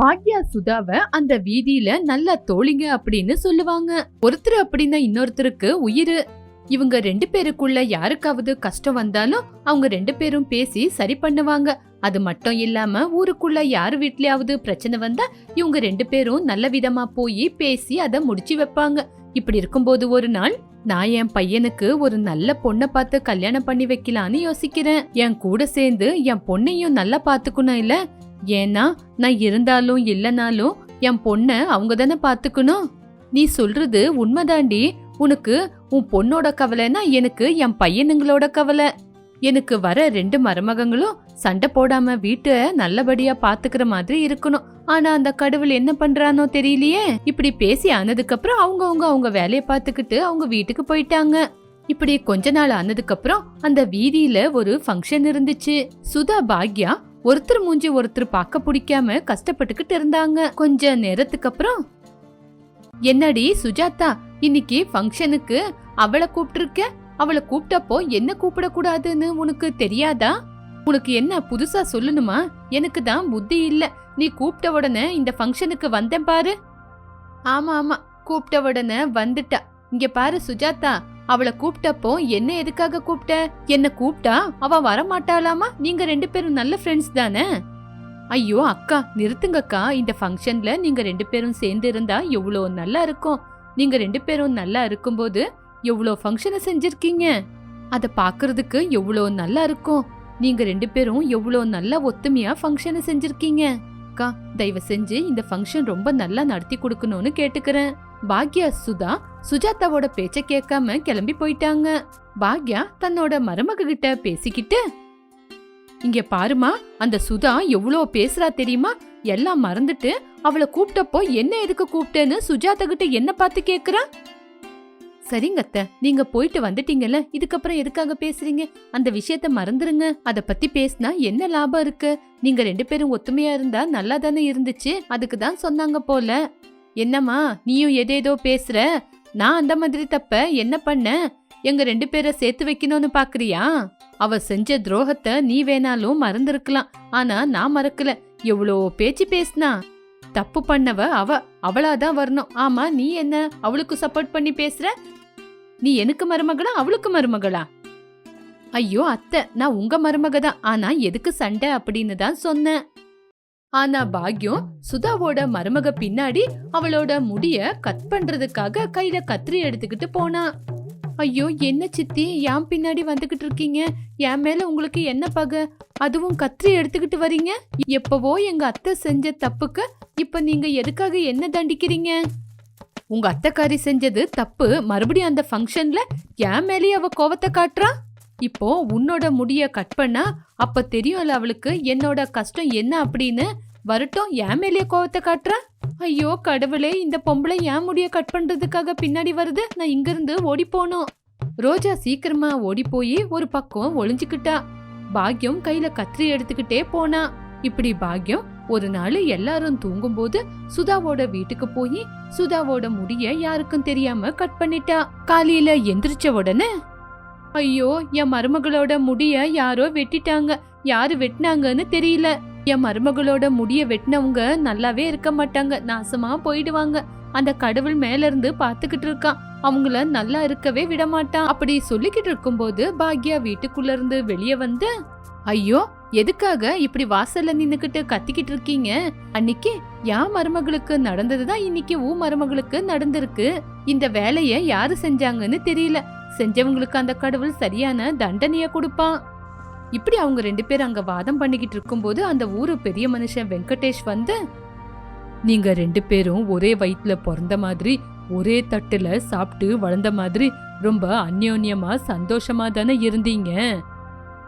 பாக்யா சுதாவை அந்த வீதியில நல்ல தோழிங்க அப்படின்னு சொல்லுவாங்க. ஒருத்தர் அப்படின்னா இன்னொருத்தருக்கு உயிர். இவங்க ரெண்டு பேருக்குள்ள யாருக்காவது கஷ்டம் வந்தாலும் அவங்க ரெண்டு பேரும் பேசி சரி பண்ணுவாங்க. அது மட்டும் இல்லாம ஊருக்குள்ள யார் வீட்லயாவது பிரச்சனை வந்தா இவங்க ரெண்டு பேரும் நல்ல விதமா போய் பேசி அதை முடிச்சு வைப்பாங்க. இப்படி இருக்கும்போது ஒரு நாள் நான் என் பையனுக்கு ஒரு நல்ல பொண்ணை பார்த்து கல்யாணம் பண்ணி வைக்கலான்னு யோசிக்கிறேன். என் கூட சேர்ந்து என் பொண்ணையும் நல்லா பாத்துக்கணும் இல்ல? ஏன்னா நான் இருந்தாலும் இல்லைனாலும் என் பொண்ணை அவங்க தானே பார்த்துக்கணும். நீ சொல்றது உண்மைதாண்டி. உனக்கு உன் பொண்ணோட கவலைன்னா எனக்கு என் பையனுங்களோட கவலை. எனக்கு வர ரெண்டு மருமகங்களும் சண்டை போடாம வீட்டை நல்லபடியா பாத்துக்கிற மாதிரி இருக்கணும். ஆனா அந்த கடவுள் என்ன பண்றானோ தெரியலையே. இப்படி பேசி ஆனதுக்கு அப்புறம் அவங்கவங்க அவங்க வேலையை பார்த்துக்கிட்டு அவங்க வீட்டுக்கு போயிட்டாங்க. இப்படி கொஞ்ச நாள் ஆனதுக்கு அப்புறம் அந்த வீதியில ஒரு ஃபங்க்ஷன் இருந்துச்சு. சுதா பாக்யா ஒருத்தர் மூஞ்சி ஒருத்தர் பார்க்க பிடிக்காம கஷ்டப்பட்டுக்கிட்டு இருந்தாங்க. கொஞ்ச நேரத்துக்கு அப்புறம் என்னடி சுஜாதா இன்னைக்கு ஃபங்க்ஷனுக்கு அவளை கூப்பிட்டுருக்க? அவளை கூப்பிட்டப்போ என்ன கூப்பிடக்கூடாதுன்னு உனக்கு தெரியாதா? உனக்கு என்ன புதுசா சொல்லணுமா? எனக்கு தான் புத்தி இல்ல. நீ கூப்பிட்ட உடனே இந்த ஃபங்க்ஷனுக்கு வந்தேன் பாரு. ஆமா ஆமா கூப்பிட்ட உடனே வந்துட்டா. இங்க பாரு சுஜாதா அவளை கூப்பிட்டப்போ என்ன எதுக்காக கூப்பிட்ட? என்ன கூப்பிட்டா? அவ வரமாட்டாளாமா? நீங்க ரெண்டு பேரும் நல்ல ஃப்ரெண்ட்ஸ் தானே? ஐயோ அக்கா நிறுத்துங்கக்கா. இந்த ஃபங்க்ஷன்ல நீங்க ரெண்டு பேரும் சேர்ந்து இருந்தா எவ்வளோ நல்லா இருக்கும். நீங்க ரெண்டு பேரும் நல்லா இருக்கும்போது எவ்வளோ ஃபங்க்ஷனை செஞ்சிருக்கீங்க? அத பாக்குறதுக்கு எவ்வளோ நல்லா இருக்கும். நீங்க ரெண்டு பேரும் எவ்வளோ நல்லா ஒத்துமையா ஃபங்க்ஷனை செஞ்சிருக்கீங்க? அக்கா தயவு செஞ்சு இந்த ஃபங்க்ஷன் ரொம்ப நல்லா நடத்தி கொடுக்கணும்னு கேட்டுக்கிறேன். பாக்யா சுதா சுஜாதாவோட பேச்ச கேட்காம கிளம்பி போயிட்டாங்க. பாக்யா தன்னோட மருமக கிட்ட பேசிக்கிட்டு இங்க பாருமா அந்த சுதா எவ்வளோ பேசுறா தெரியுமா? எல்லாம் மறந்துட்டு அவளை கூப்பிட்டப்போ என்ன எதுக்கு கூப்பிட்டேன்னு சுஜாதா கிட்ட என்ன பார்த்து கேக்குறா? சரிங்க அத்தை நீங்க போயிட்டு வந்துட்டீங்கல்ல இதுக்கப்புறம் எதுக்காக பேசுறீங்க? அந்த விஷயத்த மறந்துருங்க. அத பத்தி பேசினா என்ன லாபம் இருக்கு? நீங்க ரெண்டு பேரும் ஒத்துமையா இருந்தா நல்லா தானே இருந்துச்சு அதுக்கு தான் சொன்னாங்க போல. என்னம்மா நீயும் எதேதோ பேசுற? நான் அந்த மாதிரி தப்ப என்ன பண்ண? எங்க ரெண்டு பேரை சேர்த்து வைக்கணும்னு பாக்குறியா? அவ செஞ்ச துரோகத்தை நீ வேணாலும் மறந்திருக்கலாம். ஆனா நான் மறக்கல. எவ்வளோ பேச்சு பேசினா? தப்பு பண்ணவ அவ அவளாதான் வரணும். ஆமா நீ என்ன அவளுக்கு சப்போர்ட் பண்ணி பேசுற? நீ எனக்கு மருமகளா அவளுக்கு மருமகளா? ஐயோ அத்தை நான் உங்க மருமக தான் ஆனா எதுக்கு சண்டை அப்படின்னு தான் சொன்னேன். ஆனா பாக்யம் சுதாவோட மருமக பின்னாடி அவளோட முடிய கட் பண்றதுக்காக கையில கத்திரி எடுத்துக்கிட்டு போனா. ஐயோ என்ன சித்தி ஏன் பின்னாடி வந்துகிட்டு இருக்கீங்க? என் மேல உங்களுக்கு என்ன பகை? அதுவும் கத்திரி எடுத்துக்கிட்டு வரீங்க? எப்பவோ எங்க அத்தை செஞ்ச தப்புக்கு இப்ப நீங்க எதுக்காக என்ன தண்டிக்கிறீங்க? உங்க அத்தைக்காரி செஞ்சது தப்பு. மறுபடியும் அந்த ஃபங்க்ஷன்ல என் மேலேயே அவ கோவத்தை காட்டுறா? இப்போ உன்னோட முடிய கட் பண்ணா அப்ப தெரியும்ல அவளுக்கு என்னோட கஷ்டம் என்ன அப்படின்னு. வரட்டும் என் மேலேயே கோவத்தை காட்டுறா. ஐயோ கடவுளே இந்த பொம்பளை என் முடிய கட் பண்றதுக்காக பின்னாடி வருது. நான் இங்கிருந்து ஓடி போனோம் ரோஜா சீக்கிரமா ஓடி போய் ஒரு பக்கம் ஒளிஞ்சுக்கிட்டா. பாக்யம் கையில கத்திரி எடுத்துக்கிட்டே போனா. இப்படி பாக்யம் ஒரு நாள் எல்லாரும் தூங்கும்போது சுதாவோட வீட்டுக்கு போய் சுதாவோட முடிய யாருக்கும் தெரியாம கட் பண்ணிட்டா. காலையில எந்திரிச்ச உடனே ஐயோ என் மருமகளோட முடிய யாரோ வெட்டிட்டாங்க. யாரு வெட்டினாங்கன்னு தெரியல. என் மருமகளோட முடிய வெட்டினவங்க நல்லாவே இருக்க மாட்டாங்க. நாசமா போயிடுவாங்க. அந்த கடவுள் மேல இருந்து பாத்துக்கிட்டு இருக்கான். அவங்கள நல்லா இருக்கவே விட மாட்டான். அப்படி சொல்லிக்கிட்டு இருக்கும்போது பாக்யா வீட்டுக்குள்ள இருந்து வெளியே வந்து ஐயோ எதுக்காக இப்படி வாசல்ல நின்னுக்கிட்டு கத்திக்கிட்டு இருக்கீங்க? அன்னைக்கு யா மருமகளுக்கு நடந்ததுதான் இன்னைக்கு ஊ மருமகளுக்கு நடந்திருக்கு. இந்த வேலைய யாரு செஞ்சாங்கன்னு தெரியல. செஞ்சவங்களுக்கு அந்த கடவுள் சரியான தண்டனைய கொடுப்பான். இப்படி அவங்க ரெண்டு பேரும் அங்க வாதம் பண்ணிக்கிட்டு இருக்கும்போது அந்த ஊரு பெரிய மனுஷன் வெங்கடேஷ் வந்து நீங்க ரெண்டு பேரும் ஒரே வயிற்றுல பிறந்த மாதிரி ஒரே தட்டுல சாப்பிட்டு வளர்ந்த மாதிரி ரொம்ப அந்யோன்யமா சந்தோஷமா தானே இருந்தீங்க.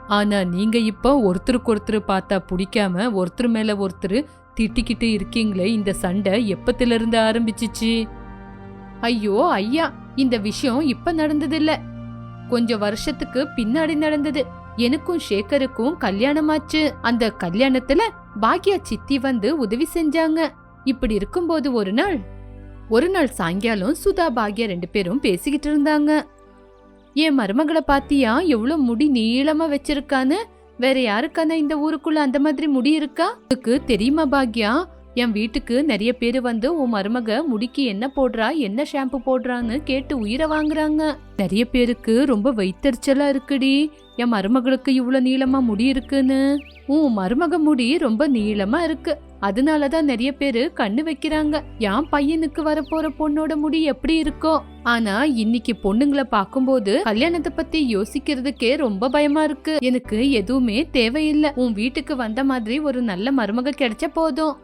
ஆனா நீங்க இப்போ ஒருத்தருக்கு ஒருத்தர் பார்த்தா பிடிக்காம ஒருத்தர் மேல ஒருத்தர் திட்டிக்கிட்டு இருக்கீங்களே இந்த சண்டை எப்பத்துல இருந்து ஆரம்பிச்சிச்சு? ஐயோ ஐயா இந்த விஷயம் இப்ப நடந்ததில்ல. கொஞ்சம் வருஷத்துக்கு பின்னாடி நடந்தது. எனக்கும் ஷேகருக்கும் கல்யாணமாச்சு. அந்த கல்யாணத்துல பாக்யா சித்தி வந்து உதவி செஞ்சாங்க. இப்படி இருக்கும்போது ஒரு நாள் ஒரு நாள் சாயங்காலம் சுதா பாக்யா ரெண்டு பேரும் பேசிக்கிட்டு இருந்தாங்க. என் மருமகளை பாத்தியா? எவ்வளவு முடி நீளமா வச்சிருக்கான்னு? வேற யாருக்கான இந்த ஊருக்குள்ள அந்த மாதிரி முடி இருக்கா? அதுக்கு தெரியுமா பாக்யா? என் வீட்டுக்கு நிறைய பேர் வந்து உன் மருமக முடிக்கு என்ன போடுறா என்ன ஷாம்பு போடுறான்னு கேட்டு உயிரை வாங்குறாங்க. நிறைய பேருக்கு ரொம்ப வைத்தறிச்சலா இருக்குடி. என் மருமகளுக்கு இவ்வளோ நீளமா முடி இருக்குன்னு? உன் மருமக முடி ரொம்ப நீளமா இருக்கு. அதனாலதான் நிறைய பேரு கண்ணு வைக்கிறாங்க. என் பையனுக்கு வரப்போற பொண்ணோட முடி எப்படி இருக்கோ? ஆனா இன்னைக்கு பொண்ணுங்களை பார்க்கும்போது கல்யாணத்தை பத்தி யோசிக்கிறதுக்கே ரொம்ப பயமா இருக்கு. எனக்கு எதுவுமே தேவையில்லை. உன் வீட்டுக்கு வந்த மாதிரி ஒரு நல்ல மருமக கிடைச்ச போதும்.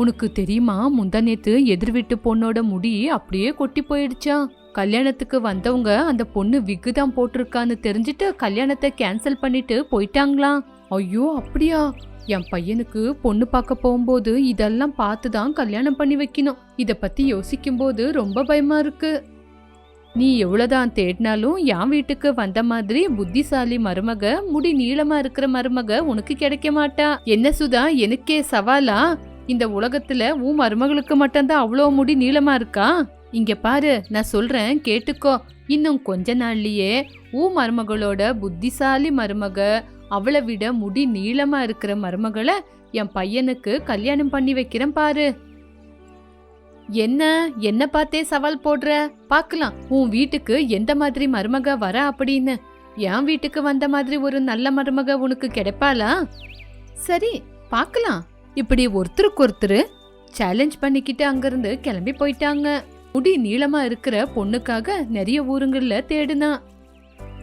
உனக்கு தெரியுமா முந்தா நேத்து எதிர் வீட்டு பொண்ணோட முடி அப்படியே கொட்டி போயிடுச்சா? கல்யாணத்துக்கு வந்தவங்க அந்த பொண்ணு விக்கு தான் போட்டிருக்கான்னு தெரிஞ்சுட்டு கல்யாணத்தை கேன்சல் பண்ணிட்டு போயிட்டாங்களாம் ஐயோ அப்படியா? என் பையனுக்கு பொண்ணு பார்க்க போகும்போது இதெல்லாம் பார்த்து தான் கல்யாணம் பண்ணி வைக்கணும். இதை பற்றி யோசிக்கும்போது ரொம்ப பயமா இருக்கு. நீ எவ்வளோதான் தேடினாலும் என் வீட்டுக்கு வந்த மாதிரி புத்திசாலி மருமக முடி நீளமா இருக்கிற மருமக உனக்கு கிடைக்க மாட்டா. என்ன சுதா எனக்கே சவாலா? இந்த உலகத்துல உன் மருமகளுக்கு மட்டும்தான் அவ்வளோ முடி நீளமா இருக்கா? இங்க பாரு நான் சொல்றேன் கேட்டுக்கோ. இன்னும் கொஞ்ச நாள்லயே ஊ மருமகளோட புத்திசாலி மருமக அவளை விட முடி நீளமா இருக்கிற மருமகளை என் பையனுக்கு கல்யாணம் பண்ணி வைக்கிறேன் பாரு. என்ன? என்ன பார்த்தே சவால் போடுற? பார்க்கலாம். உன் வீட்டுக்கு எந்த மாதிரி மருமக வர அப்படின்னு. என் வீட்டுக்கு வந்த மாதிரி ஒரு நல்ல மருமக உனக்கு கிடைப்பாளா? சரி பார்க்கலாம். இப்படி ஒருத்தருக்கு ஒருத்தர் சேலஞ்ச் பண்ணிக்கிட்டு அங்கிருந்து கிளம்பி போயிட்டாங்க. முடி நீளமா இருக்கிற பொண்ணுக்காக நிறைய ஊருங்கள்ல தேடுனா.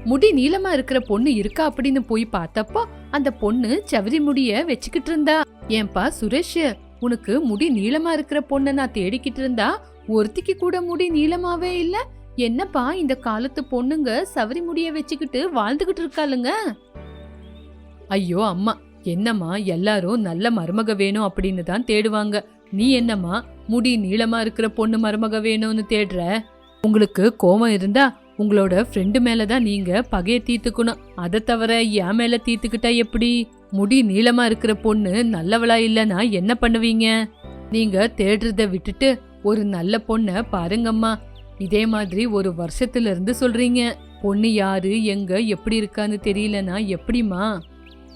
முடி நீளமா இருக்கிற பொண்ணு இருக்கா அப்படின்னு போய் பார்த்தப்போ அந்த பொண்ணு சவரி முடிய வச்சுக்கிட்டு இருந்தா. ஏன்பா சுரேஷ் உனக்கு முடி நீளமா இருக்கிற பொண்ணை நான் தேடிக்கிட்டு இருந்தா? ஒருத்திக்கு கூட முடி நீளமாவே இல்ல. என்னப்பா இந்த காலத்து பொண்ணுங்க சவரி முடிய வச்சுக்கிட்டு வாழ்ந்துகிட்டு இருக்காளுங்க? ஐயோ அம்மா. என்னம்மா எல்லாரும் நல்ல மருமக வேணும் அப்படின்னு தான் தேடுவாங்க. நீ என்னம்மா முடி நீளமா இருக்கிற பொண்ணு மருமக வேணும்னு தேடுற? உங்களுக்கு கோவம் இருந்தா உங்களோட ஃப்ரெண்டு மேல தான் நீங்க பகையை தீர்த்துக்கணும். அதை தவிர என் மேல தீர்த்துக்கிட்டா எப்படி? முடி நீளமா இருக்கிற பொண்ணு நல்லவளா இல்லனா என்ன பண்ணுவீங்க? நீங்க தேடுறத விட்டுட்டு ஒரு நல்ல பொண்ண பாருங்கம்மா. இதே மாதிரி ஒரு வருஷத்துல இருந்து சொல்றீங்க. பொண்ணு யாரு எங்க எப்படி இருக்கான்னு தெரியலனா எப்படிமா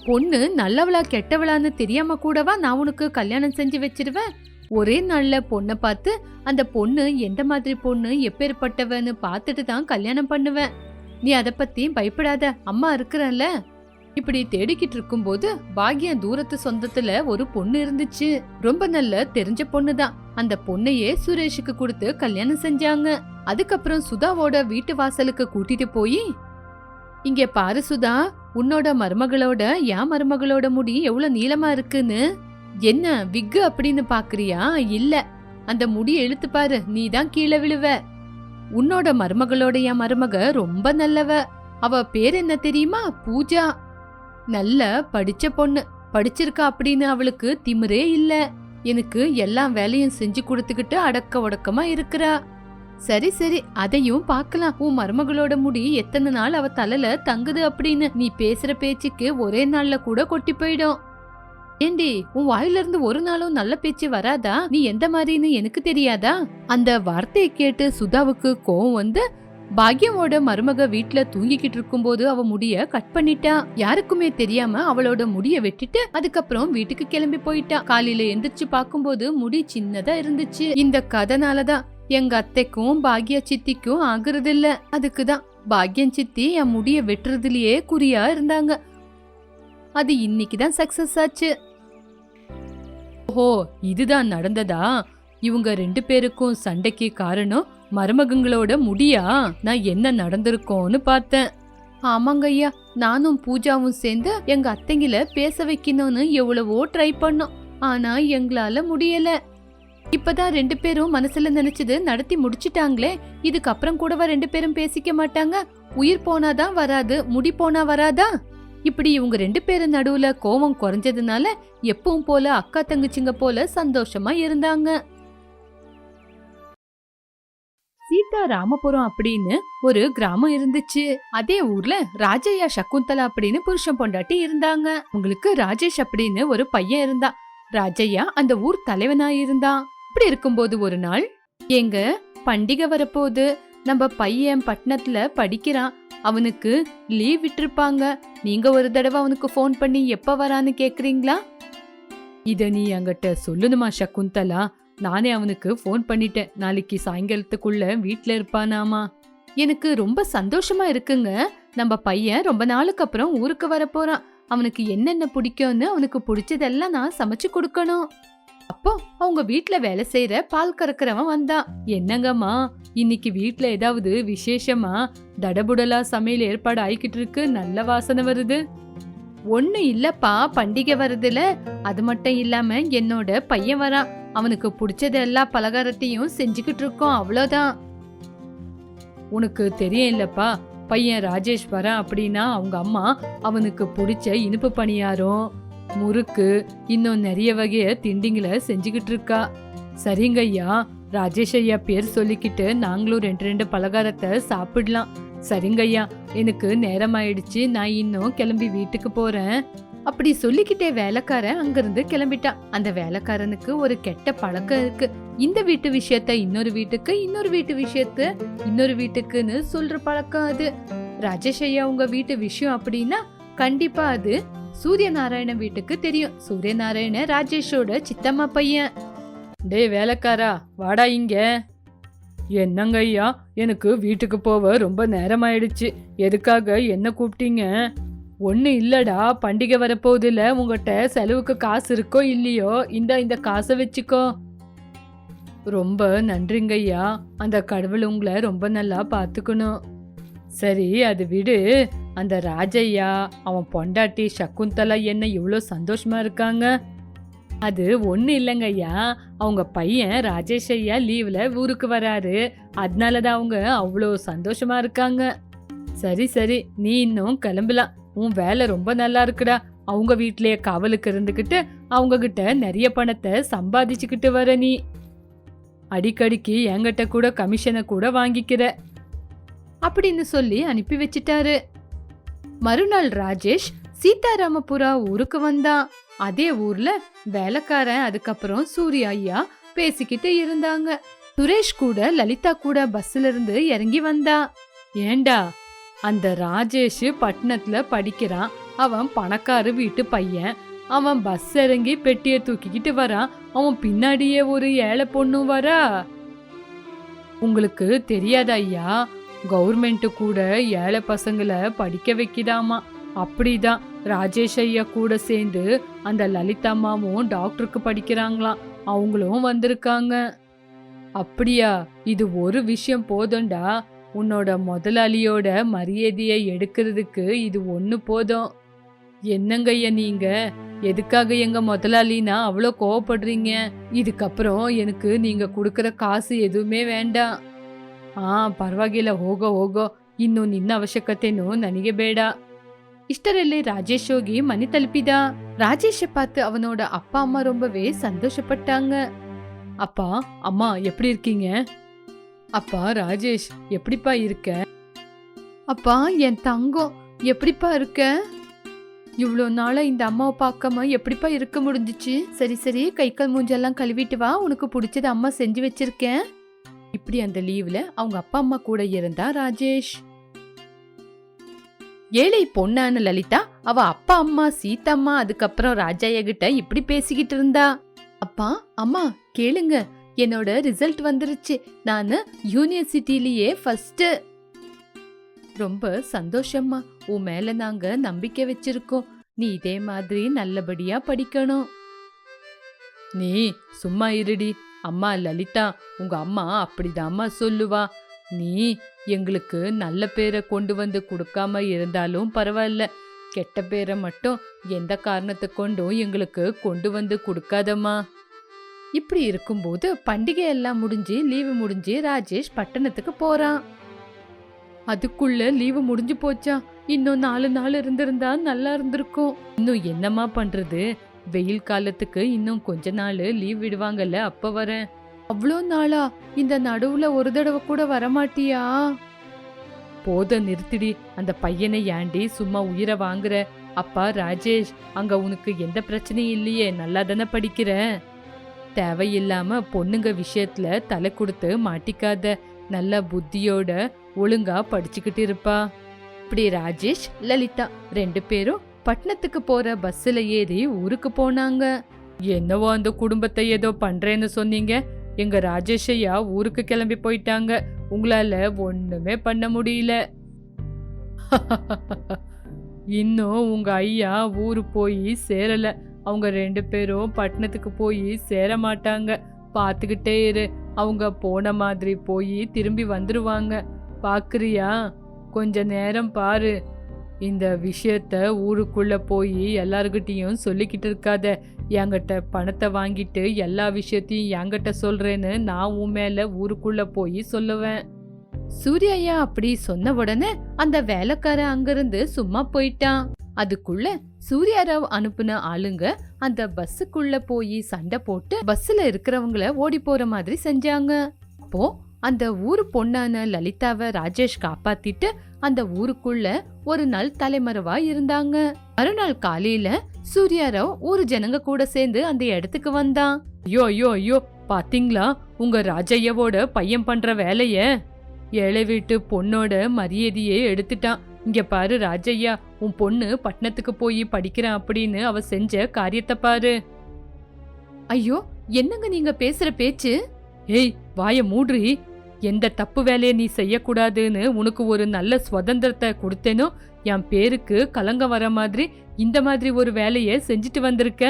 பொண்ணு நல்லவளா கெட்டவளான்னு தெரியாம கூடவா நான் உனக்கு கல்யாணம் செஞ்சு வச்சிருவேன்? ஒரே நாள்ல பொண்ணை பார்த்து அந்த பொண்ணு எந்த மாதிரி பொண்ணு எப்பேற்பட்டவன்னு பார்த்துட்டு தான் கல்யாணம் பண்ணுவேன். நீ அதை பத்தி பயப்படாத அம்மா இருக்கிறல்ல இப்படி தேடிக்கிட்டு இருக்கும்போது பாக்யம் தூரத்து சொந்தத்துல ஒரு பொண்ணு இருந்துச்சு. ரொம்ப நல்ல தெரிஞ்ச பொண்ணு தான். அந்த பொண்ணையே சுரேஷுக்கு கொடுத்து கல்யாணம் செஞ்சாங்க. அதுக்கப்புறம் சுதாவோட வீட்டு வாசலுக்கு கூட்டிட்டு போய் இங்க பாரு சுதா உன்னோட மருமகளோட என் மருமகளோட முடி எவ்வளவு நீளமா இருக்குன்னு? என்ன விக்கு அப்படின்னு பாக்குறியா? இல்ல. அந்த முடி இழுத்து பாரு நீ தான் கீழே விழுவ. உன்னோட மருமகளோட என் மருமக ரொம்ப நல்லவ. அவ பேர் என்ன தெரியுமா? பூஜா. நல்ல படிச்ச பொண்ணு. படிச்சிருக்கா அப்படின்னு அவளுக்கு திமிரே இல்ல. எனக்கு எல்லா வேலையும் செஞ்சு கொடுத்துக்கிட்டு அடக்க உடக்கமா இருக்கிறா. சரி சரி அதையும் பார்க்கலாம். உன் மருமகளோட முடி எத்தனை நாள் அவ தலையில தங்குது அப்படின்னு. நீ பேசுற பேச்சுக்கு ஒரே நாள்ல கூட கொட்டி போயிடும். ஏண்டி உன் வாயில இருந்து ஒரு நாளும் நல்ல பேச்சு வராதா? நீ எந்த மாதிரின்னு எனக்கு தெரியாதா? அந்த வார்த்தையை கேட்டு சுதாவுக்கு கோவம் வந்து பாக்யமோட மருமக வீட்ல தூங்கிக்கிட்டு இருக்கும்போது அவ முடிய கட் பண்ணிட்டா. யாருக்குமே தெரியாம அவளோட முடிய வெட்டிட்டு அதுக்கப்புறம் வீட்டுக்கு கிளம்பி போயிட்டா. காலையில எந்திரிச்சு பார்க்கும்போது முடி சின்னதா இருந்துச்சு. இந்த கதனாலதான் எங்க அத்தைக்கும் பாக்யா சித்திக்கும் ஆகுறதில்ல. அதுக்கு தான் பாக்யம் சித்தி என் முடிய வெட்டுறதுலயே குறியா இருந்தாங்க. அது இன்னைக்கு தான் சக்சஸ் ஆச்சு. ஓஹோ இதுதான் நடந்ததா? இவங்க ரெண்டு பேருக்கும் சண்டைக்கு காரணம் மருமகங்களோட முடியா? நான் என்ன நடந்திருக்கோன்னு பார்த்தேன். ஆமாங்க ஐயா நானும் பூஜாவும் சேர்ந்து எங்க அத்தைங்கள பேச வைக்கணும்னு எவ்வளவோ ட்ரை பண்ணோம். ஆனா எங்களால முடியல. இப்பதான் ரெண்டு பேரும் மனசுல நினைச்சது நடத்தி முடிச்சிட்டாங்களே. இதுக்கப்புறம் கூடவா ரெண்டு பேரும் பேசிக்க மாட்டாங்க? உயிர் போனாதான் வராது முடி போனா வராதா? இப்படி இவங்க ரெண்டு பேரும் நடுவுல கோவம் குறைஞ்சதுனால எப்பவும் போல அக்கா தங்கச்சிங்க போல சந்தோஷமா இருந்தாங்க. சீதா ராமபுரம் அப்படின்னு ஒரு கிராமம் இருந்துச்சு. அதே ஊர்ல ராஜையா சகுந்தலா அப்படின்னு புருஷன் பொண்டாட்டி இருந்தாங்க. உங்களுக்கு ராஜேஷ் அப்படின்னு ஒரு பையன் இருந்தான். ராஜையா அந்த ஊர் தலைவனா இருந்தான். இப்படி இருக்கும்போது ஒரு நாள் எங்க பண்டிகை வரப்போகுது நம்ம பையன் பட்டணத்துல படிக்கிறான். அவனுக்கு லீவ் விட்டிருப்பாங்க. நீங்க ஒரு தடவை அவனுக்கு ஃபோன் பண்ணி எப்ப வரான்னு கேக்குறீங்களா? இத நீ என்கிட்ட சொல்லணுமா சகுந்தலா? நானே அவனுக்கு ஃபோன் பண்ணிட்டேன். நாளைக்கு சாயங்காலத்துக்குள்ள வீட்ல இருப்பானாமா? எனக்கு ரொம்ப சந்தோஷமா இருக்குங்க. நம்ம பையன் ரொம்ப நாளுக்கு அப்புறம் ஊருக்கு வரப்போறான். அவனுக்கு என்னென்ன பிடிக்கும்னு அவனுக்கு பிடிச்சதெல்லாம் நான் சமைச்சு கொடுக்கணும். அப்போ அவங்க வீட்ல வேலை செய்யற பால் கறக்கிறவன் வந்தான். என்னங்கம்மா இன்னைக்கு வீட்ல ஏதாவது விசேஷமா தடபுடலா சமையல் ஏற்பாடு ஆயிக்கிட்டு இருக்கு நல்ல வாசனை வருது. ஒண்ணு இல்லப்பா பண்டிகை வருதுல அது மட்டும் இல்லாம என்னோட பையன் வரான். அவனுக்கு பிடிச்சது எல்லா பலகாரத்தையும் செஞ்சுக்கிட்டு இருக்கோம் அவ்வளோதான். உனக்கு தெரியும் இல்லப்பா பையன் ராஜேஷ் வரான் அப்படின்னா அவங்க அம்மா அவனுக்கு பிடிச்ச இனிப்பு பணியாரம் முறுக்கு இன்னும் நிறைய வகைய திண்டிங்களை செஞ்சுக்கிட்டு இருக்கா சரிங்க ஐயா ராஜேஷ் ஐயா பேர் சொல்லிக்கிட்டு நாங்களும் ரெண்டு ரெண்டு பலகாரத்தை சாப்பிடலாம். சரிங்க ஐயா எனக்கு நேரம் ஆயிடுச்சு நான் இன்னும் கிளம்பி வீட்டுக்கு போறேன். அப்படி சொல்லிக்கிட்டே வேலைக்காரன் அங்கிருந்து கிளம்பிட்டான். அந்த வேலைக்காரனுக்கு ஒரு கெட்ட பழக்கம் இருக்கு. இந்த வீட்டு விஷயத்த இன்னொரு வீட்டுக்கு இன்னொரு வீட்டு விஷயத்த இன்னொரு வீட்டுக்குன்னு சொல்ற பழக்கம் அது. ராஜேஷ் ஐயா உங்க வீட்டு விஷயம் அப்படின்னா கண்டிப்பா அது சூரிய நாராயண வீட்டுக்கு தெரியும். சூரிய நாராயண ராஜேஷோட சித்தம்மா பையன். டேய் வேலைக்காரா வாடா இங்க. என்னங்க ஐயா எனக்கு வீட்டுக்கு போக ரொம்ப நேரமாயிடுச்சு. எதுக்காக என்ன கூப்பிட்டீங்க? ஒன்றும் இல்லடா பண்டிகை வரப்போகுதுல உங்கள்கிட்ட செலவுக்கு காசு இருக்கோ இல்லையோ இந்த இந்த காசை வச்சுக்கோ. ரொம்ப நன்றிங்க ஐயா. அந்த கடவுள் உங்களை ரொம்ப நல்லா பார்த்துக்கணும். சரி அது விடு. அந்த ராஜையா அவன் பொண்டாட்டி சகுந்தலா என்ன இவ்வளோ சந்தோஷமா இருக்காங்க? அது ஒன்றும் இல்லைங்கய்யா அவங்க பையன் ராஜேஷ் ஐயா லீவில் ஊருக்கு வராரு. அதனால தான் அவங்க அவ்வளோ சந்தோஷமா இருக்காங்க. சரி சரி நீ இன்னும் கிளம்பலாம். உன் வேலை ரொம்ப நல்லா இருக்குடா. அவங்க வீட்லயே காவலுக்கு இருந்துக்கிட்டு அவங்க கிட்ட நிறைய பணத்தை சம்பாதிச்சுக்கிட்டு வர நீ. அடிக்கடிக்கு என்கிட்ட கூட கமிஷனை கூட வாங்கிக்கிற. அப்படின்னு சொல்லி அனுப்பி வச்சிட்டாரு. மறுநாள் ராஜேஷ் சீதாராமபுரா ஊருக்கு வந்தான் அதே ஊர்ல வேலைக்காரன் அதுக்கப்புறம் சூரி ஐயா பேசிக்கிட்டு இருந்தாங்க. சுரேஷ் கூட லலிதா கூட பஸ்ல இருந்து இறங்கி வந்தா. ஏண்டா அந்த ராஜேஷ் பட்டணத்துல படிக்கிறான். அவன் பணக்கார வீட்டு பையன். அவன் பஸ் இறங்கி பெட்டியை தூக்கிக்கிட்டு வரான் அவன் பின்னாடியே ஒரு ஏழை பொண்ணு வரா. உங்களுக்கு தெரியாதா ஐயா? கவர்மெண்ட்டு கூட ஏழை பசங்களை படிக்க வைக்கிதாமா? அப்படிதான். ராஜேஷ் ஐயா கூட சேர்ந்து அந்த லலிதாமாவும் டாக்டருக்கு படிக்கிறாங்களாம். அவங்களும் வந்திருக்காங்க. அப்படியா? இது ஒரு விஷயம் போதும்டா. உன்னோட முதலாளியோட மரியாதையை எடுக்கிறதுக்கு இது ஒன்று போதும். என்னங்கய்யா நீங்க? எதுக்காக எங்க முதலாளினா அவ்வளோ கோவப்படுறீங்க? இதுக்கப்புறம் எனக்கு நீங்க கொடுக்குற காசு எதுவுமே வேண்டாம். ಆ ಪರವಾಗಿಲ್ಲ ಹೋಗೋ ಹೋಗೋ ಇನ್ನು ನಿನ್ನ ಅವಶ್ಯಕತೆನೂ ನನಗೆ ಬೇಡ ಇಷ್ಟರಲ್ಲಿ ರಾಜೇಶ್ ಹೋಗಿ ಮನೆ ತಲುಪಿದ ராஜேஷை பார்த்து அவனோட அப்பா அம்மா ரொம்பவே சந்தோஷப்பட்டாங்க அப்பா அம்மா எப்படி இருக்கீங்க அப்பா ராஜேஷ் எப்படிப்பா இருக்க அப்பா என் தங்கம் எப்படிப்பா இருக்க இவ்வளோ நாளா இந்த அம்மாவை பார்க்காம எப்படிப்பா இருக்க முடிஞ்சிச்சு சரி சரி கை கால் மூஞ்செல்லாம் கழுவிட்டு வா உனக்கு பிடிச்சத அம்மா செஞ்சு வச்சிருக்கேன் இப்படி அந்த லீவ்ல அவங்க அப்பா அம்மா கூட இருந்தா ராஜேஷ்? ஏழை பொண்ணான லலிதா அவ அப்பா அம்மா சீத்தம்மா அதுக்கப்புறம் ராஜாயா கிட்ட இப்படி பேசிக்கிட்டு இருந்தா? அப்பா அம்மா கேளுங்க. என்னோட ரிசல்ட் வந்துருச்சு. நானு யூனிவர்சிட்டிலேயே ஃபர்ஸ்ட் ரொம்ப சந்தோஷம்மா. உன் மேல நாங்க நம்பிக்கை வச்சிருக்கோம். நீ இதே மாதிரி நல்லபடியா படிக்கணும். நீ சும்மா இருடி. அம்மா லலிதா உங்க அம்மா அப்படிதாம்மா சொல்லுவா. நீ எங்களுக்கு நல்ல பேரை கொண்டு வந்து கொடுக்காம இருந்தாலும் பரவாயில்ல. கெட்ட பேரை மட்டும் எந்த காரணத்தை கொண்டும் எங்களுக்கு கொண்டு வந்து கொடுக்காதம்மா. இப்படி இருக்கும்போது பண்டிகை எல்லாம் முடிஞ்சு லீவு முடிஞ்சு ராஜேஷ் பட்டணத்துக்கு போறான். அதுக்குள்ள லீவு முடிஞ்சு போச்சா? இன்னும் நாலு நாள் இருந்திருந்தா நல்லா இருந்திருக்கும். இன்னும் என்னம்மா பண்றது? வெயில் காலத்துக்கு இன்னும் கொஞ்ச நாள் லீவ் விடுவாங்கல்ல அப்ப வரேன். அவ்வளோ நாளா? இந்த நடுவுல ஒரு தடவை கூட வரமாட்டியா? போத நிறுத்திடி அந்த பையனை ஏண்டி சும்மா உயிரை வாங்குற. அப்பா ராஜேஷ் அங்க உனக்கு எந்த பிரச்சனையும் இல்லையே நல்லா தானே படிக்கிற? தேவையில்லாம பொண்ணுங்க விஷயத்துல தலை கொடுத்து மாட்டிக்காத. நல்ல புத்தியோட ஒழுங்கா படிச்சுக்கிட்டு இருப்பா. இப்படி ராஜேஷ் லலிதா ரெண்டு பேரும் பட்டணத்துக்கு போற பஸ்ஸில் ஏறி ஊருக்கு போனாங்க. என்னவோ அந்த குடும்பத்தை ஏதோ பண்றேன்னு சொன்னீங்க. எங்க ராஜேஷ் ஐயா ஊருக்கு கிளம்பி போயிட்டாங்க. உங்களால ஒண்ணுமே பண்ண முடியல. இன்னும் உங்க ஐயா ஊரு போய் சேரல. அவங்க ரெண்டு பேரும் பட்டணத்துக்கு போய் சேர மாட்டாங்க. பார்த்துக்கிட்டே இரு. அவங்க போன மாதிரி போய் திரும்பி வந்துருவாங்க. பாக்குறியா? கொஞ்ச நேரம் பாரு. இந்த விஷயத்த ஊருக்குள்ளே போய் எல்லாருக்கிட்டேயும் சொல்லிக்கிட்டு இருக்காத. என்கிட்ட பணத்தை வாங்கிட்டு எல்லா விஷயத்தையும் என்கிட்ட சொல்கிறேன்னு நான் உன் மேலே ஊருக்குள்ளே போய் சொல்லுவேன். சூர்யா அப்படி சொன்ன உடனே அந்த வேலைக்காரன் அங்கிருந்து சும்மா போயிட்டான். அதுக்குள்ள சூர்யாராவ் அனுப்புன ஆளுங்க அந்த பஸ்ஸுக்குள்ள போய் சண்டை போட்டு பஸ்ல இருக்கிறவங்கள ஓடி போற மாதிரி செஞ்சாங்க. அப்போ அந்த ஊர் பொண்ணான லலிதாவை ராஜேஷ் காப்பாத்திட்டு அந்த ஊருக்குள்ள ஒரு நாள் தலைமறைவா இருந்தாங்க. மறுநாள் காலையில சூர்யாராவ் ஊரு ஜனங்க கூட சேர்ந்து அந்த இடத்துக்கு வந்தான். ஐயோ ஐயோ ஐயோ பாத்தீங்களா? உங்க ராஜையவோட பையன் பண்ற வேலைய? ஏழை வீட்டு பொண்ணோட மரியாதையே எடுத்துட்டான். இங்க பாரு ராஜையா உன் பொண்ணு பட்டணத்துக்கு போய் படிக்கிறான் அப்படின்னு அவ செஞ்ச காரியத்தை பாரு. ஐயோ என்னங்க நீங்க பேசுற பேச்சு? ஏய் வாய மூடுறி எந்த தப்பு வேலையை நீ செய்யக்கூடாதுன்னு உனக்கு ஒரு நல்ல சுதந்திரத்தை கொடுத்தேனோ? என் பேருக்கு கலங்கம் வர மாதிரி இந்த மாதிரி ஒரு வேலையை செஞ்சுட்டு வந்திருக்க?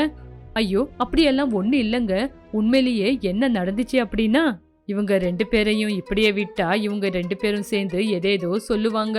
ஐயோ அப்படியெல்லாம் ஒண்ணு இல்லைங்க. உண்மையிலேயே என்ன நடந்துச்சு அப்படின்னா இவங்க ரெண்டு பேரையும் இப்படியே விட்டா இவங்க ரெண்டு பேரும் சேர்ந்து எதேதோ சொல்லுவாங்க.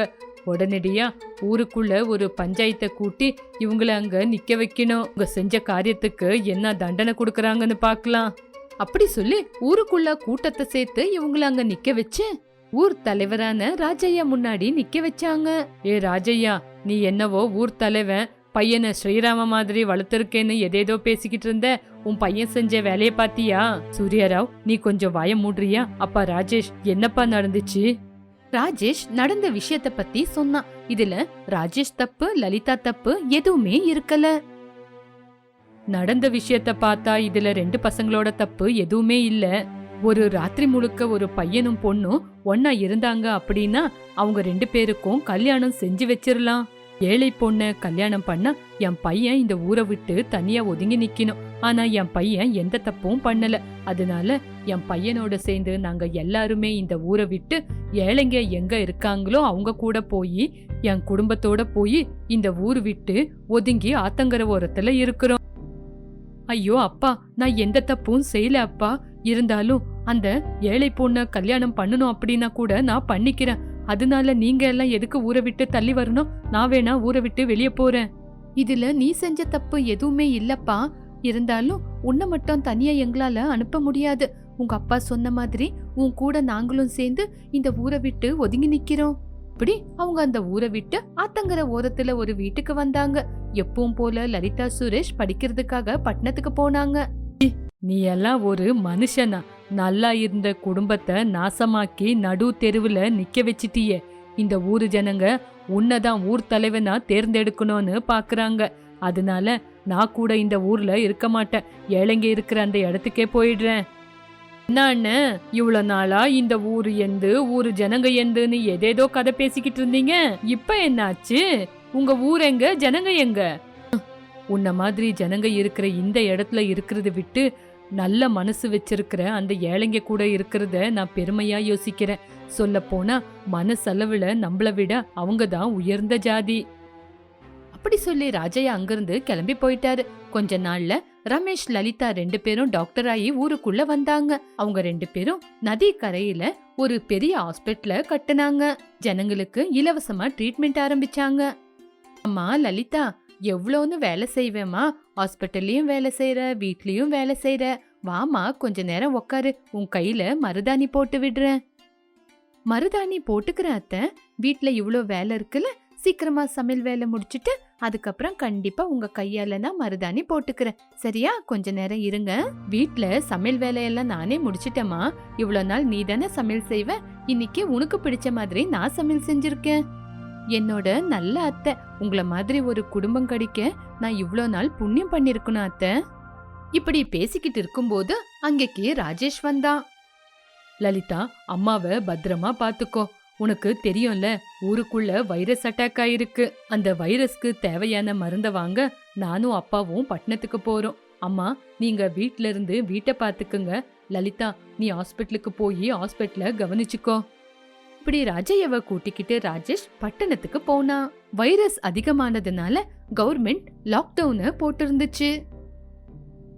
உடனடியா ஊருக்குள்ள ஒரு பஞ்சாயத்தை கூட்டி இவங்கள அங்க நிக்க வைக்கணும். உங்க செஞ்ச காரியத்துக்கு என்ன தண்டனை கொடுக்கறாங்கன்னு பார்க்கலாம். அப்படி சொல்லி ஊருக்குள்ள கூட்டத்தை சேர்த்து இவங்கள அங்க நிக்க வச்சு ஊர் தலைவரான ராஜையா முன்னாடி நிக்க வச்சாங்க. ஏ ராஜையா நீ என்னவோ ஊர் தலைவன் பையனை ஸ்ரீராம மாதிரி வளர்த்துருக்கேன்னு எதேதோ பேசிக்கிட்டு இருந்த உன் பையன் செஞ்ச வேலைய பாத்தியா? சூர்யாராவ் நீ கொஞ்சம் வாய மூடுறியா? அப்பா ராஜேஷ் என்னப்பா நடந்துச்சு? ராஜேஷ் நடந்த விஷயத்த பத்தி சொன்னான். இதுல ராஜேஷ் தப்பு லலிதா தப்பு எதுவுமே இருக்கல. நடந்த விஷயத்த பார்த்தா இதுல ரெண்டு பசங்களோட தப்பு எதுவுமே இல்ல. ஒரு ராத்திரி முழுக்க ஒரு பையனும் பொண்ணும் ஒன்னா இருந்தாங்க அப்படின்னா அவங்க ரெண்டு பேருக்கும் கல்யாணம் செஞ்சு வச்சிரலாம். ஏழை பொண்ண கல்யாணம் பண்ணா என் பையன் இந்த ஊரை விட்டு தனியா ஒதுங்கி நிக்கணும். ஆனா என் பையன் எந்த தப்பும் பண்ணல. அதனால என் பையனோட சேர்ந்து நாங்க எல்லாருமே இந்த ஊரை விட்டு ஏழைங்க எங்க இருக்காங்களோ அவங்க கூட போய் என் குடும்பத்தோட போய் இந்த ஊர் விட்டு ஒதுங்கி ஆத்தங்கர ஓரத்துல இருக்கிறோம். ஐயோ அப்பா நான் எந்த தப்பும் செய்யல அப்பா. இருந்தாலும் அந்த ஏழை பொண்ண கல்யாணம் பண்ணணும் அப்படின்னா கூட நான் பண்ணிக்கிறேன். அதனால நீங்க எல்லாம் எதுக்கு ஊரை விட்டு தள்ளி வரணும்? நான் வேணா ஊரை விட்டு வெளியே போறேன். இதுல நீ செஞ்ச தப்பு எதுவுமே இல்லப்பா. இருந்தாலும் உன்னை மட்டும் தனியா எங்களால அனுப்ப முடியாது. உங்க அப்பா சொன்ன மாதிரி உன் கூட நாங்களும் சேர்ந்து இந்த ஊரை விட்டு ஒதுங்கி நிக்கிறோம். இப்படி அவங்க அந்த ஊரை விட்டு ஆத்தங்கர ஓரத்துல ஒரு வீட்டுக்கு வந்தாங்க. எப்பவும் போல லலிதா சுரேஷ் படிக்கிறதுக்காக பட்டணத்துக்கு போனாங்க. நீ எல்லாம் ஒரு மனுஷனா? நல்லா இருந்த குடும்பத்தை நாசமாக்கி நடு தெருவுல நிக்க வச்சிட்டியே. இந்த ஊரு ஜனங்க உன்னதான் ஊர் தலைவனா தேர்ந்தெடுக்கணும்னு பாக்குறாங்க. அதனால நான் கூட இந்த ஊர்ல இருக்க மாட்டேன். ஏழைங்க இருக்கிற அந்த இடத்துக்கே போயிடுறேன். என்ன அண்ணன் இவ்வளவு நாளா இந்த ஊரு எந்து ஊரு ஜனங்க எந்துன்னு எதேதோ கதை பேசிக்கிட்டு இருந்தீங்க. இப்ப என்னாச்சு? உங்க ஊர் எங்க? ஜனங்க எங்க? உன்ன மாதிரி ஜனங்க இருக்கிற இந்த இடத்துல இருக்கிறத விட்டு நல்ல மனசு வச்சிருக்கிற அந்த ஏழைங்க கூட இருக்கிறத நான் பெருமையா யோசிக்கிறேன். சொல்ல போனா மனசளவுல நம்மள விட அவங்க தான் உயர்ந்த ஜாதி. அப்படி சொல்லி ராஜையா அங்கிருந்து கிளம்பி போயிட்டாரு. கொஞ்ச நாள்ல ரமேஷ் லலிதா ரெண்டு பேரும் டாக்டர் ஆகி ஊருக்குள்ள வந்தாங்க. அவங்க ரெண்டு பேரும் நதி கரையில ஒரு பெரிய ஹாஸ்பிட்டல கட்டுனாங்க. ஜனங்களுக்கு இலவசமா ட்ரீட்மெண்ட் ஆரம்பிச்சாங்க. அம்மா லலிதா எவ்வளோன்னு வேலை செய்வேம்மா. ஹாஸ்பிட்டல்லையும் வேலை செய்யற வீட்லயும் வேலை செய்யற வாமா கொஞ்ச நேரம் உக்காரு. உன் கையில மருதாணி போட்டு விடுறேன். மருதாணி போட்டுக்கிறேன் அத்தை வீட்டில் இவ்வளோ வேலை இருக்குல்ல சீக்கிரமா சமையல் வேலை முடிச்சிட்டு அதுக்கப்புறம் கண்டிப்பா உங்க கையால நான் மருதாணி போட்டுக்கிறேன். சரியா? கொஞ்ச நேரம் இருங்க. வீட்ல சமையல் வேலையெல்லாம் நானே முடிச்சிட்டேமா இவ்வளவு நாள் நீ தானே சமையல் செய்வ. இன்னைக்கு உனக்கு பிடிச்ச மாதிரி நான் சமையல் செஞ்சிருக்கேன். என்னோட நல்ல அத்தை உங்களை மாதிரி ஒரு குடும்பம் கிடைக்க நான் இவ்ளோ நாள் புண்ணியம் பண்ணிருக்கணும் அத்தை. இப்படி பேசிக்கிட்டு இருக்கும்போது அங்கேக்கு ராஜேஷ் வந்தான். லலிதா அம்மாவை பத்திரமா பாத்துக்கோ. உனக்கு தெரியும்ல ஊருக்குள்ள வைரஸ் அட்டாக் ஆயிருக்கு. அந்த வைரஸ்க்கு தேவையான மருந்த வாங்க நானும் அப்பாவும் பட்டணத்துக்கு போறோம். அம்மா நீங்க வீட்ல இருந்து வீட்டை பாத்துக்குங்க. லலிதா நீ ஹாஸ்பிட்டலுக்கு போய் ஹாஸ்பிட்டல கவனிச்சுக்கோ. இப்படி ராஜையவ கூட்டிக்கிட்டு ராஜேஷ் பட்டணத்துக்கு போனா. வைரஸ் அதிகமானதுனால கவர்மெண்ட் லாக்டவுன போட்டிருந்துச்சு.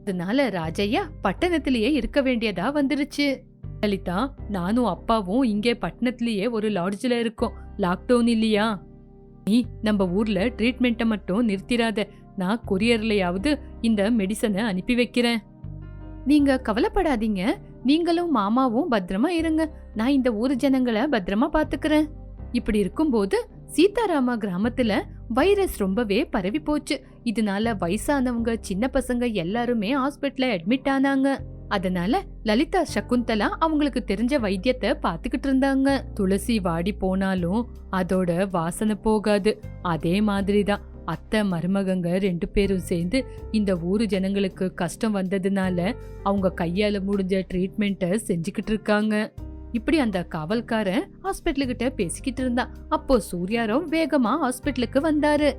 அதனால ராஜையா பட்டணத்திலேயே இருக்க வேண்டியதா வந்துருச்சு. லலிதா நானும் அப்பாவும் இங்கே பட்டணத்திலேயே ஒரு லாட்ஜில் இருக்கோம். லாக்டவுன் இல்லையா? நீ நம்ம ஊர்ல ட்ரீட்மெண்ட்டை மட்டும் நிறுத்திராத. நான் கொரியர்லையாவது இந்த மெடிசனை அனுப்பி வைக்கிறேன். நீங்க கவலைப்படாதீங்க. நீங்களும் மாமாவும் பத்திரமா இருங்க. நான் இந்த ஊர் ஜனங்களை பத்திரமா பாத்துக்கிறேன். இப்படி இருக்கும்போது சீதாராமா கிராமத்துல வைரஸ் ரொம்பவே பரவி போச்சு இதனால வயசானவங்க சின்ன பசங்க எல்லாருமே ஹாஸ்பிட்டல்ல அட்மிட் ஆனாங்க. அதனால லலிதா சகுந்தலா அவங்களுக்கு தெரிஞ்ச வைத்தியத்தை பாத்துக்கிட்டு இருந்தாங்க. துளசி வாடி போனாலும் அதோட வாசனை போகாது. அதே மாதிரிதான் அத்தை மருமகங்க ரெண்டு பேரும் சேர்ந்து இந்த ஊரு ஜனங்களுக்கு கஷ்டம் வந்ததுனால அவங்க கையால முடிஞ்ச ட்ரீட்மெண்ட்டை செஞ்சுக்கிட்டு இருக்காங்க. இப்படி அந்த காவல்காரன் ஹாஸ்பிட்டலுக்கிட்ட பேசிக்கிட்டு இருந்தான். அப்போ சூர்யாராவ் வேகமா ஹாஸ்பிட்டலுக்கு வந்தாரு.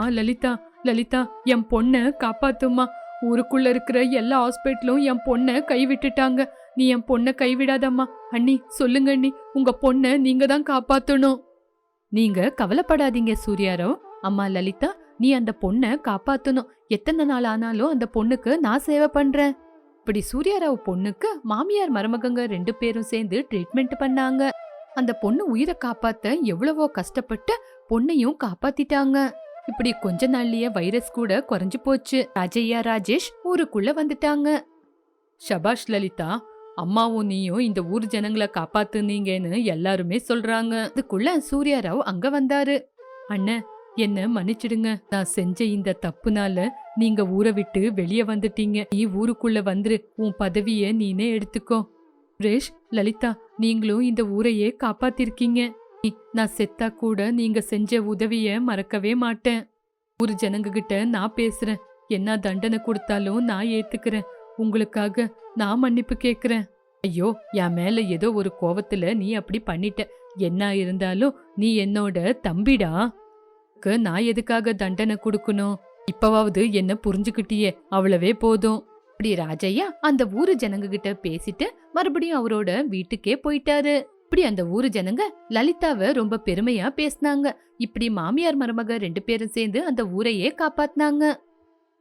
ஆ லலிதா லலிதா என் பொண்ணை காப்பாத்துமா ஊருக்குள்ள இருக்கிற எல்லா ஹாஸ்பிட்டலும் என் பொண்ணை கைவிட்டுட்டாங்க. நீ என் பொண்ணை கைவிடாதம்மா. அண்ணி சொல்லுங்க அண்ணி. உங்க பொண்ணை நீங்க தான் காப்பாத்தணும். நீங்க கவலைப்படாதீங்க சூர்யாரோ. அம்மா லலிதா நீ அந்த பொண்ணை காப்பாத்தணும். எத்தனை நாள் ஆனாலும் அந்த பொண்ணுக்கு நான் சேவை பண்றேன். இப்படி சூர்யாராவ் பொண்ணுக்கு மாமியார் மருமகங்க ரெண்டு பேரும் சேர்ந்து ட்ரீட்மெண்ட் பண்ணாங்க. அந்த பொண்ணு உயிரை காப்பாத்த எவ்வளவோ கஷ்டப்பட்டு பொண்ணையும் காப்பாத்திட்டாங்க. இப்படி கொஞ்ச நாள்லயே வைரஸ் கூட குறைஞ்சு போச்சு. ராஜையா ராஜேஷ் ஊருக்குள்ள வந்துட்டாங்க. ஷபாஷ் லலிதா அம்மாவும் நீயும் இந்த ஊர் ஜனங்களை காப்பாத்துனீங்கன்னு எல்லாருமே சொல்றாங்க. அதுக்குள்ள சூர்யாராவ் அங்க வந்தாரு. அண்ணன் என்ன மன்னிச்சிடுங்க. நான் செஞ்ச இந்த தப்புனால நீங்க ஊரை விட்டு வெளிய வந்துட்டீங்க. நீ ஊருக்குள்ள வந்துரு. உன் பதவிய நீனே எடுத்துக்கோ. சுரேஷ் லலிதா நீங்களும் இந்த ஊரையே காப்பாத்திருக்கீங்க. நான் செத்தா கூட நீங்க செஞ்ச உதவிய மறக்கவே மாட்டேன். ஊர் ஜனங்க கிட்ட நான் பேசுறேன். என்ன தண்டனை கொடுத்தாலும் நான் ஏத்துக்கிறேன். உங்களுக்காக நான் மன்னிப்பு கேக்குறேன். ஐயோ என் மேல ஏதோ ஒரு கோவத்துல நீ அப்படி பண்ணிட்ட. என்ன இருந்தாலும் நீ என்னோட தம்பிடா. நான் எதுக்காக தண்டனை கொடுக்கணும்? இப்பவாவது என்ன புரிஞ்சுக்கிட்டியே? அவ்வளவே போதும். அப்படி ராஜையா அந்த ஊரு ஜனங்க கிட்ட பேசிட்டு மறுபடியும் அவரோட வீட்டுக்கே போயிட்டாரு. இப்படி அந்த ஊரு ஜனங்க லலிதாவை ரொம்ப பெருமையா பேசினாங்க. இப்படி மாமியார் மருமக ரெண்டு பேரும் சேர்ந்து அந்த ஊரையே காப்பாத்தினாங்க.